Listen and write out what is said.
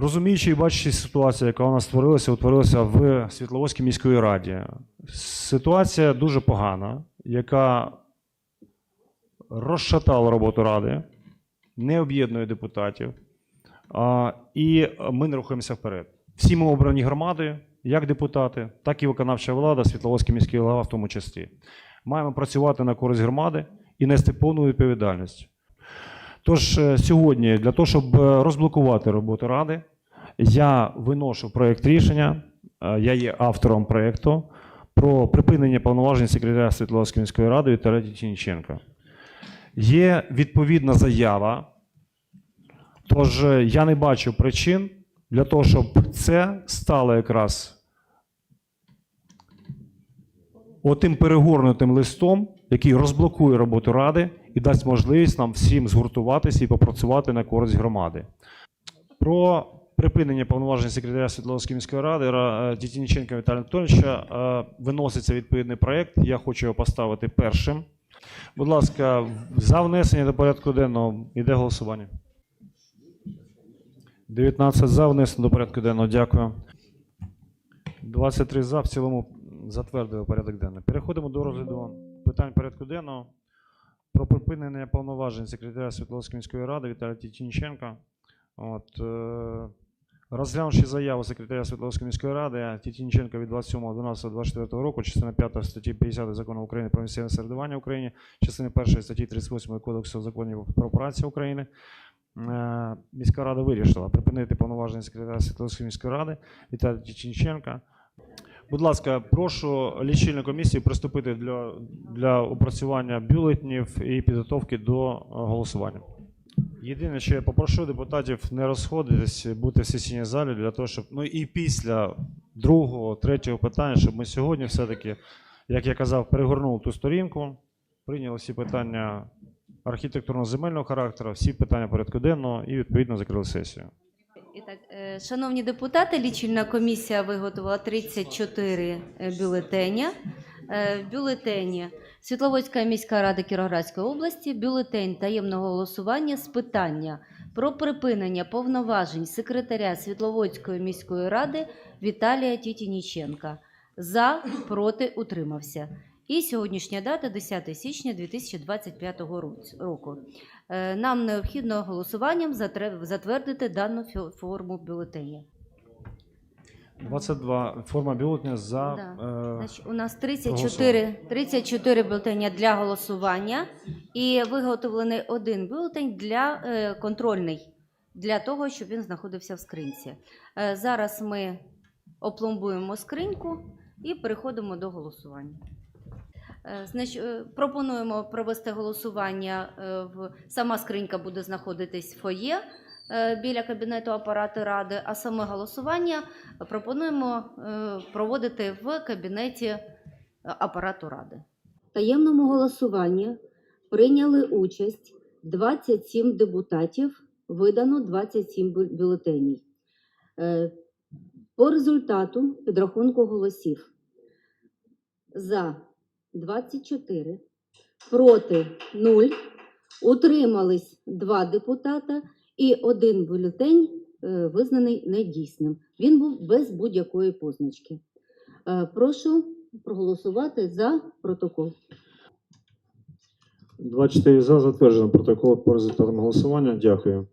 Розуміючи і бачачи ситуацію, яка у нас створилася, утворилася в Світловодській міської раді. Ситуація дуже погана, яка розшатала роботу ради, не об'єднує депутатів, а, і ми не рухаємося вперед. Всі ми обрані громадою, як депутати, так і виконавча влада, Світловодський міський голова в тому числі. Маємо працювати на користь громади і нести повну відповідальність. Тож е, сьогодні, для того, щоб е, розблокувати роботу ради, я виношу проєкт рішення, е, я є автором проєкту про припинення повноважень секретаря Світловодської міської ради Віталія Тініченка. Є відповідна заява, тож е, я не бачу причин для того, щоб це стало якраз отим перегорнутим листом, який розблокує роботу ради і дасть можливість нам всім згуртуватися і попрацювати на користь громади. Про припинення повноважень секретаря Світловодської міської ради Ра- е, Тітініченка Віталія Анатолійовича е, виноситься відповідний проєкт. Я хочу його поставити першим. Будь ласка, за внесення до порядку денного йде голосування. 19 за внесено до порядку денного. Дякую. 23 за в цілому затвердили порядок денний. Переходимо до розгляду питань порядку денного про припинення повноважень секретаря Світловодської міської ради Віталія Тітінченка. От, е, розглянувши заяву секретаря Світловодської міської ради Тітінченка від 27.12.24 року, частина 5 статті 50 Закону України про місцеве самоврядування в Україні, частини 1 статті 38 Кодексу законів про працю України, е, міська рада вирішила припинити повноваження секретаря Світловодської міської ради Віталія Тітінченка. Будь ласка, прошу лічильну комісію приступити для, для опрацювання бюлетнів і підготовки до е, голосування. Єдине, що я попрошу депутатів не розходитись, бути в сесійній залі для того, щоб ну і після другого, третього питання, щоб ми сьогодні все-таки, як я казав, перегорнули ту сторінку, прийняли всі питання архітектурно-земельного характеру, всі питання порядку денного і відповідно закрили сесію. І так, е, шановні депутати, лічильна комісія виготовила 34 е, бюлетеня. Е, бюлетені Світловодська міська рада Кіровоградської області бюлетень таємного голосування з питання про припинення повноважень секретаря Світловодської міської ради Віталія Тітініченка. За, проти, утримався. І сьогоднішня дата 10 січня 2025 роц- року. Е, Нам необхідно голосуванням затвердити дану форму бюлетеня. 22 форма бюлетня за Да. е, Значить, у нас 34, 34 бюлетеня для голосування і виготовлений один бюлетень для е, контрольний, для того, щоб він знаходився в скринці. Е, зараз ми опломбуємо скриньку і переходимо до голосування. Е, Значить, е, пропонуємо провести голосування. е, В сама скринька буде знаходитись в фоє біля кабінету апарату ради, а саме голосування пропонуємо е, проводити в кабінеті е, апарату ради. В таємному голосуванні прийняли участь 27 депутатів, видано 27 бю- бюлетенів. Е, По результату підрахунку голосів за 24, проти 0, утримались 2 депутата і один бюлетень е, визнаний недійсним. Він був без будь-якої позначки. Е, Прошу проголосувати за протокол. 24 за затверджено протокол по результатам голосування. Дякую.